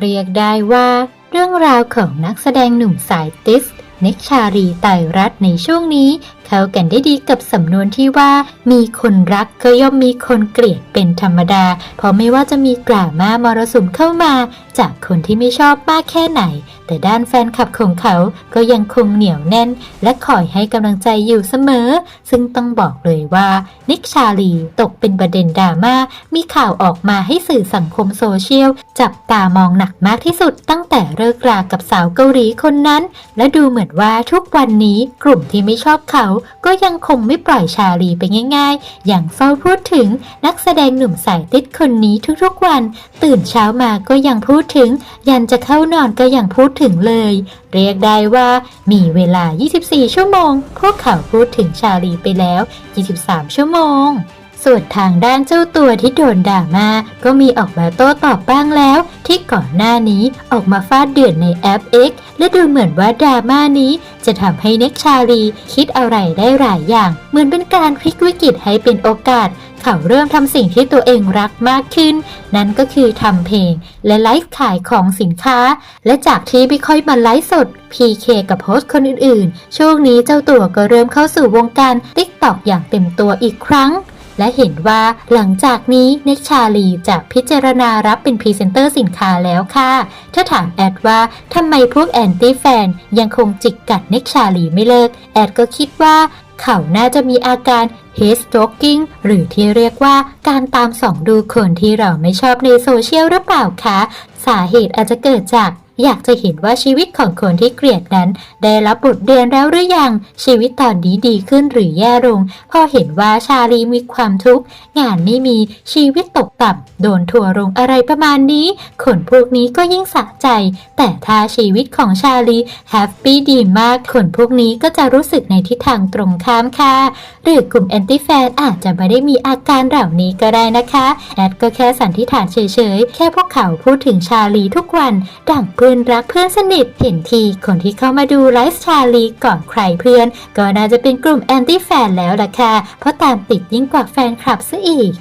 เรียกได้ว่าเรื่องราวของนักแสดงหนุ่มสายติส เน็กชารีไตรรัตในช่วงนี้ เข้ากันได้ดีกับสำนวนที่ว่า มีคนรักก็ย่อมมีคนเกลียดเป็นธรรมดา เพราะไม่ว่าจะมีกล่าวมามรสุมเข้ามา จากคนที่ไม่ชอบมากแค่ไหน แต่ด้านแฟนคลับของเขาก็ยังคงเหนียวแน่น และคอยให้กำลังใจอยู่เสมอ ซึ่งต้องบอกเลยว่านิกชาลีตกเป็นประเด็นดราม่ามีข่าวออกมาให้สื่อสังคมโซเชียลจับตามองหนักมากที่สุดตั้งแต่เลิกรากับสาวเกาหลีคนนั้น และดูเหมือนว่าทุกวันนี้กลุ่มที่ไม่ชอบเขาก็ยังคงไม่ปล่อยชาลีไปง่าย ๆ อย่างเฝ้าพูดถึงนักแสดงหนุ่มสายติดคนนี้ทุกๆวัน ตื่นเช้ามาก็ยังพูดถึง ยันจะเข้านอนก็ยังพูดถึงเลย เรียกได้ว่ามีเวลา 24 ชั่วโมง พวกเขาพูดถึงชาลีไปแล้ว 23 ชั่วโมง ส่วนทางด้านเจ้าตัวที่โดนด่ามา ก็มีออกมาโต้ตอบบ้างแล้ว ที่ก่อนหน้านี้ออกมาฟาดเดือดในแอป X และดูเหมือนว่าดราม่านี้ จะทำให้เน็กชาลีคิดอะไรได้หลายอย่าง เหมือนเป็นการพลิกวิกฤตให้เป็นโอกาส เขาเริ่มทำสิ่งที่ตัวเองรักมากขึ้น นั่นก็คือทำเพลง และไลฟ์ขายของสินค้า และจากที่ไม่ค่อยมาไลฟ์สด PK กับโฮสต์คนอื่นๆ ช่วงนี้เจ้าตัวก็เริ่มเข้าสู่วงการ TikTok อย่างเต็มตัวอีกครั้ง และเห็นว่าหลังจากนี้เน็กชาลีจะพิจารณารับเป็นพรีเซนเตอร์สินค้าแล้วค่ะ ถ้าถามแอดว่าทำไมพวกแอนตี้แฟนยังคงจิกกัดเน็กชาลีไม่เลิก แอดก็คิดว่าเขาน่าจะมีอาการ h a t stalking หรือที่เรียกว่าการตามส่องดูคนที่เราไม่ชอบในโซเชียลหรือเปล่าคะ สาเหตุอาจจะเกิดจาก อยากจะเห็นว่าชีวิตของคนที่เกลียดนั้น ได้รับบทเรียนแล้วหรือยัง ชีวิตตอนนี้ดีขึ้นหรือแย่ลง พอเห็นว่าชาลีมีความทุกข์ งานไม่มีชีวิตตกต่ำโดนทัวร์ลงอะไรประมาณนี้ คนพวกนี้ก็ยิ่งสะใจ แต่ถ้าชีวิตของชาลีแฮปปี้ดีมาก คนพวกนี้ก็จะรู้สึกในทิศทางตรงข้ามค่ะ หรือกลุ่มแอนตี้แฟนอาจจะไม่ได้มีอาการเหล่านี้ก็ได้นะคะแอดก็แค่สันนิษฐานเฉยๆ แค่พวกเขาพูดถึงชาลีทุกวันดังเพื่อนรักเพื่อนสนิทเห็นทีคนที่เข้ามาดูไลฟ์ชาลีก่อนใครเพื่อน ก็น่าจะเป็นกลุ่มแอนตี้แฟนแล้วล่ะค่ะ เพราะตามติดยิ่งกว่าแฟนคลับซะอีก